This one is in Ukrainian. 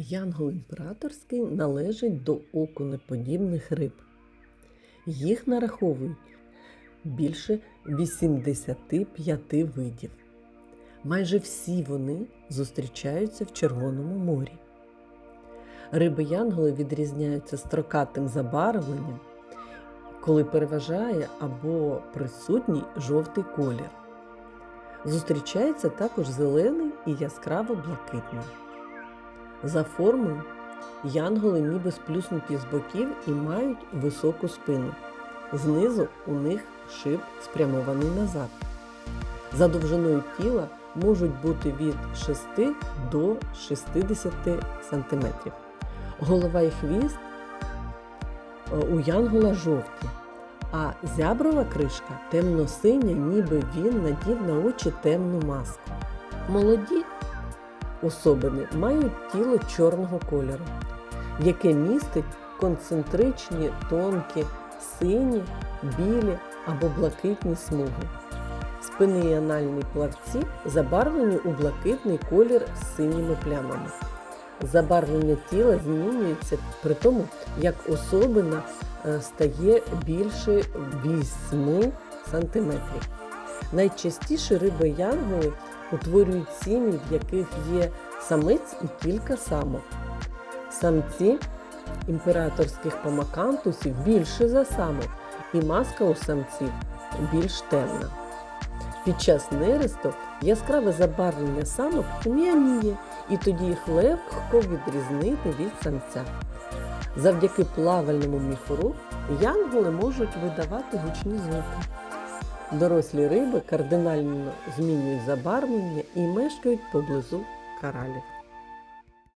Янгол імператорський належить до окунеподібних риб. Їх нараховують більше 85 видів. Майже всі вони зустрічаються в Червоному морі. Риби янголи відрізняються строкатим забарвленням, коли переважає або присутній жовтий колір. Зустрічається також зелений і яскраво блакитний. За формою янголи ніби сплюснуті з боків і мають високу спину. Знизу у них шип спрямований назад. За довжиною тіла можуть бути від 6 до 60 см. Голова і хвіст е, у янгола жовті, а зяброва кришка темно-синя, ніби він надів на очі темну маску. Молоді особини мають тіло чорного кольору, яке містить концентричні тонкі сині, білі або блакитні смуги. Спини і анальні плавці забарвлені у блакитний колір з синіми плямами. Забарвлення тіла змінюється при тому, як особина е, стає більше 8 см. Найчастіше риби янголи утворюють сім'ї, в яких є самець і кілька самок. Самці імператорських помакантусів більше за самок, і маска у самців більш темна. Під час нересту яскраве забарвлення самок тьмяніє, і тоді їх легко відрізнити від самця. Завдяки плавальному міхуру янголи можуть видавати гучні звуки. Дорослі риби кардинально змінюють забарвлення і мешкають поблизу коралів.